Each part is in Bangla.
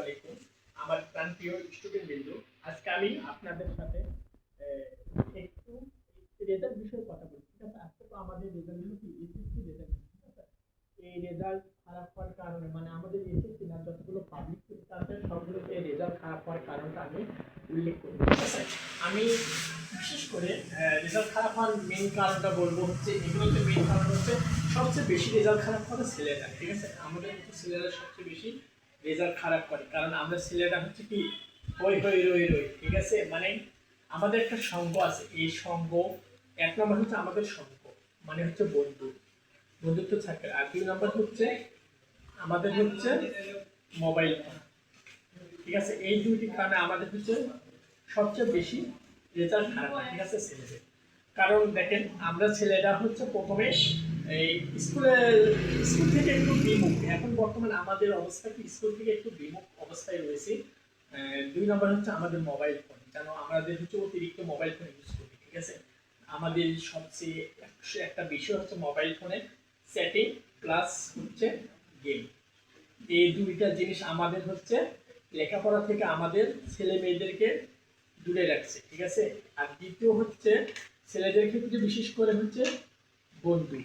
আলাইকুম। আমার প্রান্তীয় স্টুডেন্ট বিন্দু, আজকে আমি আপনাদের সাথে একটু রেজাল্ট বিষয়ে কথা বলছি। ঠিক আছে? আজকে তো আমাদের রেজাল্ট হলো কি? এসএসসি রেজাল্ট ঠিক আছে? এই রেজাল্ট খারাপ হওয়ার কারণে মানে আমাদের এসএসসি না, যতগুলো পাবলিক আছে, সবগুলোতে রেজাল্ট খারাপ হওয়ার কারণটা আমি উল্লেখ করি। ঠিক আছে? আমি বিশেষ করে রেজাল্ট খারাপ হওয়ার মেইন কারণটা বলব হচ্ছে এগুলোতে মেইন কারণ হচ্ছে, সবচেয়ে বেশি রেজাল্ট খারাপ করে ছেলেরা। ঠিক আছে? আমাদের ছেলেরা সবচেয়ে বেশি রেজাল্ট খারাপ করে। কারণ আমরা ছেলেরা হচ্ছে কি, হই হই, রই রই, ঠিক আছে? মানে আমাদের একটা সঙ্গ আছে। এই সঙ্গ, এক নম্বর হচ্ছে আমাদের সঙ্গ মানে হচ্ছে বন্ধু। বন্ধুত্ব থাকে। আর দুই নম্বর হচ্ছে আমাদের হচ্ছে মোবাইল ফোন ঠিক আছে? এই দুইটি কারণে আমাদের হচ্ছে সবচেয়ে বেশি রেজাল্ট খারাপ ঠিক আছে, ছেলেদের। কারণ দেখেন, আমরা ছেলেরা হচ্ছে প্রথমে এই স্কুলে, স্কুল থেকে একটু বিমুখ। এখন বর্তমানে আমাদের অবস্থা কি? স্কুল থেকে একটু বিমুখ অবস্থায় রয়েছে। দুই নম্বর হচ্ছে আমাদের মোবাইল ফোন যেন আমাদের হচ্ছে অতিরিক্ত মোবাইল ফোন ইউজ করি, ঠিক আছে? আমাদের সবচেয়ে এক- একটা বিষয় হচ্ছে মোবাইল ফোনে সেটিং প্লাস হচ্ছে গেম এই দুইটা জিনিস আমাদের হচ্ছে লেখাপড়া থেকে আমাদের ছেলে মেয়েদেরকে দূরে রাখছে, ঠিক আছে? আর দ্বিতীয় হচ্ছে ছেলেদের ক্ষেত্রে বিশেষ করে হচ্ছে বন্ধু।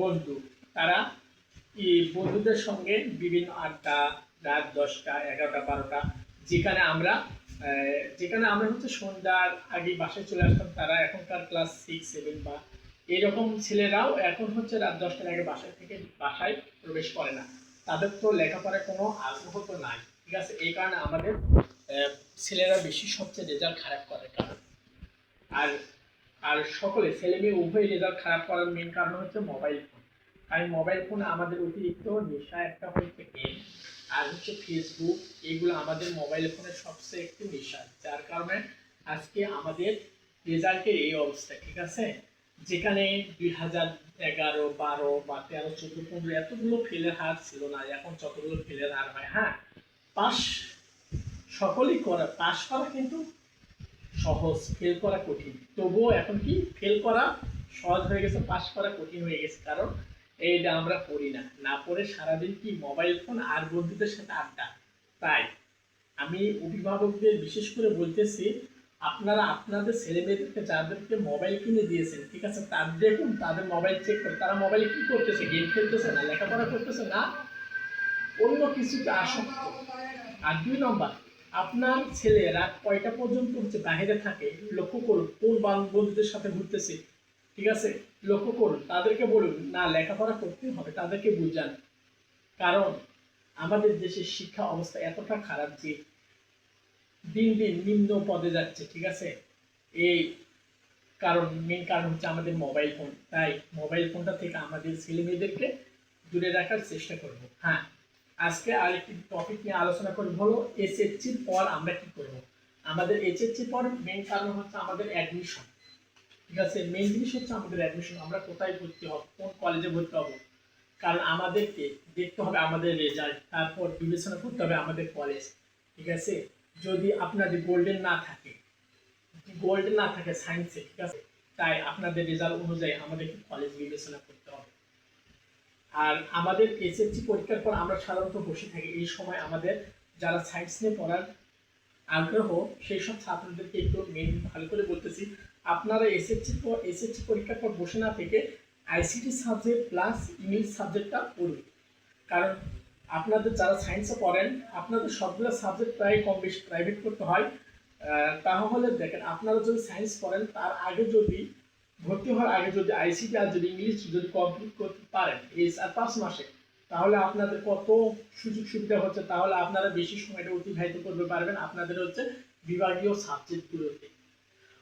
বন্ধু। তারা বন্ধুদের সঙ্গে বিভিন্ন আড্ডা রাত দশটা, এগারোটা, বারোটা, যেখানে আমরা যেখানে আমরা হচ্ছে সন্ধ্যার আগে বাসায় চলে আসতাম, তারা এখনকার ক্লাস সিক্স সেভেন বা এরকম ছেলেরাও এখন হচ্ছে রাত দশটার আগে বাসায় থেকে বাসায় প্রবেশ করে না। তাদের তো লেখাপড়ায় কোনো আগ্রহ তো নাই, ঠিক আছে? এই কারণে আমাদের ছেলেরা বেশি সবচেয়ে রেজাল্ট খারাপ করে, কারণ। আর আর সকলে ছেলে মেয়ে উভয় রেজাল্ট খারাপ করার মেন কারণ হচ্ছে মোবাইল ফোন কারণ মোবাইল ফোনে আমাদের অতিরিক্ত নেশা একটা হচ্ছে গেম আর হচ্ছে ফেসবুক এগুলো আমাদের মোবাইল ফোনের সবচেয়ে একটু নেশা। যার কারণে আজকে আমাদের রেজাল্টের এই অবস্থা, ঠিক আছে? যেখানে দুই হাজার এগারো, বারো বা তেরো, চোদ্দ, পনেরো এতগুলো ফেলের হার ছিল না, এখন যতগুলো ফেলের হার হয় হ্যাঁ? পাস সকলেই করা পাস করা কিন্তু সহজ ফেল করা কঠিন। তবুও এখন কি? ফেল করা সহজ হয়ে গেছে পাস করা কঠিন হয়ে গেছে, কারণ এইটা আমরা পড়ি না। না পড়ে সারাদিন কি মোবাইল ফোন আর বন্ধুদের সাথে আড্ডা? তাই আমি অভিভাবকদের বিশেষ করে বলতেছি, আপনারা আপনাদের ছেলে মেয়েদেরকে যাদেরকে মোবাইল কিনে দিয়েছেন, ঠিক আছে, তার দেখুন, তাদের মোবাইল চেক করে। তারা মোবাইলে কি করতেছে? গেম খেলতেছে না, লেখাপড়া করতেছে না? অন্য কিছুতে আসক্ত। আর দুই নম্বর আপনার ছেলে রাত কয়টা পর্যন্ত হচ্ছে বাইরে থাকে, লক্ষ্য করুন কোন বান- বন্ধুদের সাথে ঘুরতেছে, ঠিক আছে? লক্ষ্য করুন, তাদেরকে বলুন, না, লেখাপড়া করতেই হবে, তাদেরকে বুঝান। কারণ আমাদের দেশের শিক্ষা অবস্থা এতটা খারাপ যে দিন দিন নিম্ন পদে যাচ্ছে, ঠিক আছে? এই কারণ মেন কারণ হচ্ছে আমাদের মোবাইল ফোন তাই মোবাইল ফোনটা থেকে আমাদের ছেলে মেয়েদেরকে দূরে রাখার চেষ্টা করব। হ্যাঁ। আজকে আরেকটি টপিক নিয়ে আলোচনা করব হলো এসএসসির পর আমরা কি করব? আমাদের এইচএসসির পর মেন কারণ হচ্ছে আমাদের অ্যাডমিশন ঠিক আছে? মেন জিনিস হচ্ছে আমাদের অ্যাডমিশন আমরা কোথায় ভর্তি হব, কোন কলেজে ভর্তি হব? কারণ আমাদেরকে দেখতে হবে আমাদের রেজাল্ট তারপর বিবেচনা করতে হবে আমাদের কলেজ ঠিক আছে? যদি আপনাদের গোল্ডেন না থাকে গোল্ডেন না থাকে সায়েন্সে ঠিক আছে? তাই আপনাদের রেজাল্ট অনুযায়ী আমাদেরকে কলেজ বিবেচনা করতে হবে। আর আমাদের এসএসসি পরীক্ষার পর আমরা সাধারণত বসে থাকি। এই সময় আমাদের যারা সায়েন্স নিয়ে পড়ার আগ্রহ, সেই সব ছাত্রদেরকে একটু মেন ভালো করে বলতেছি। আপনারা এসএসসি পর এসএসসি পরীক্ষার পর বসে না থেকে আইসিটি সাবজেক্ট প্লাস ইংলিশ সাবজেক্টটা পড়ুন। কারণ আপনাদের যারা সায়েন্সে পড়েন, আপনাদের সবগুলো সাবজেক্ট প্রায় কম বেশি প্রাইভেট করতে হয়। তাহলে দেখেন, আপনারা যদি সায়েন্স পড়েন, তার আগে যদি ভর্তি হওয়ার আগে যদি আইসিটি আর যদি ইংলিশ যদি কমপ্লিট করতে পারেন এই চার পাঁচ মাসে, তাহলে আপনাদের কত সুযোগ সুবিধা হচ্ছে, তাহলে আপনারা বেশি সময়টা অতিবাহিত করতে পারবেন আপনাদের হচ্ছে বিভাগীয় সাবজেক্টগুলোতে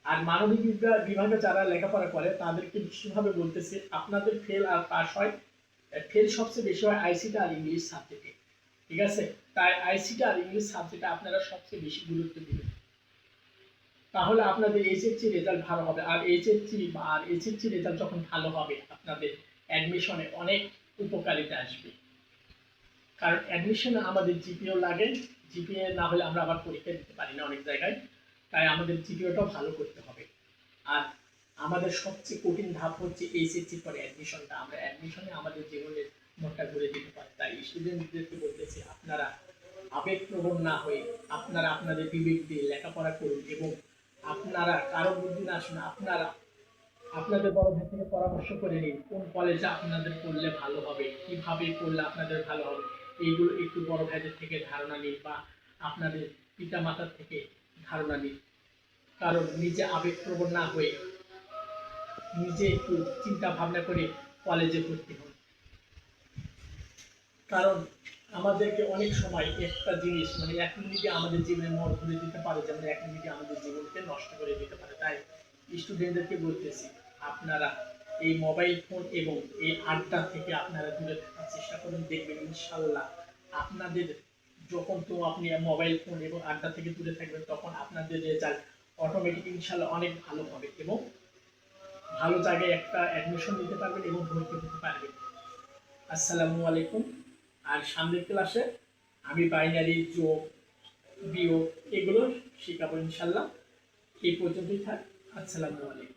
আর মানবিক বিভাগ বিভাগে যারা লেখাপড়া করে, তাদেরকে বিশেষভাবে বলতেছি, আপনাদের ফেল আর পাস হয় ফেল সবচেয়ে বেশি হয় আইসিটি আর ইংলিশ সাবজেক্টে ঠিক আছে? তাই আইসিটি আর ইংলিশ সাবজেক্টে আপনারা সবচেয়ে বেশি গুরুত্ব দিবেন। তাহলে আপনাদের এইচএসসি রেজাল্ট ভালো হবে। আর এইচএসসি আর এইচএসসি রেজাল্ট যখন ভালো হবে, আপনাদের অ্যাডমিশনে অনেক উপকারিতা আসবে। কারণ অ্যাডমিশনে আমাদের জিপিও লাগে। জিপিএ না হলে আমরা আবার পরীক্ষা দিতে পারি না অনেক জায়গায়। তাই আমাদের জিপিওটাও ভালো করতে হবে। আর আমাদের সবচেয়ে কঠিন ধাপ হচ্ছে এইচএসসি পরে অ্যাডমিশনটা আমরা অ্যাডমিশনে আমাদের জীবনের মোটটা ঘুরে দিতে পারি। তাই স্টুডেন্টদেরকে বলতেছি, আপনারা আবেগপ্রবণ না হয়ে আপনারা আপনাদের বিবেক দিয়ে লেখাপড়া করুন এবং আপনারা, কারও বুদ্ধি না শুনে আপনারা, আপনাদের বড় ভাই থেকে পরামর্শ করে নিন, কোন কলেজে আপনাদের পড়লে ভালো হবে, কীভাবে পড়লে আপনাদের ভালো হবে, এইগুলো একটু বড় ভাইদের থেকে ধারণা নিন বা আপনাদের পিতা মাতার থেকে ধারণা নিন। কারণ নিজে আবেগপ্রবণ না হয়ে নিজে একটু চিন্তা ভাবনা করে কলেজে ভর্তি হন। কারণ আমাদেরকে অনেক সময় একটা জিনিস মানে এক মিনিটে আমাদের জীবনে মোড় ঘুরে দিতে পারে, যেমন এক মিনিটে আমাদের জীবনকে নষ্ট করে দিতে পারে। তাই স্টুডেন্টদেরকে বলতেছি, আপনারা এই মোবাইল ফোন এবং এই আড্ডা থেকে আপনারা দূরে থাকার চেষ্টা করুন, দেখবেন ইনশাল্লাহ আপনাদের যখন তো আপনি মোবাইল ফোন এবং আড্ডা থেকে দূরে থাকবেন, তখন আপনাদের রেজাল্ট অটোমেটিক ইনশাল্লাহ অনেক ভালো হবে এবং ভালো জায়গায় একটা অ্যাডমিশন নিতে পারবেন এবং ভর্তি হতে পারবেন। আসসালামু আলাইকুম। আর সামনের ক্লাসে আমি বাইনারি যোগ, বিয়োগ এগুলো শেখাবো ইনশাল্লাহ। এই পর্যন্তই থাক। আসসালামু আলাইকুম।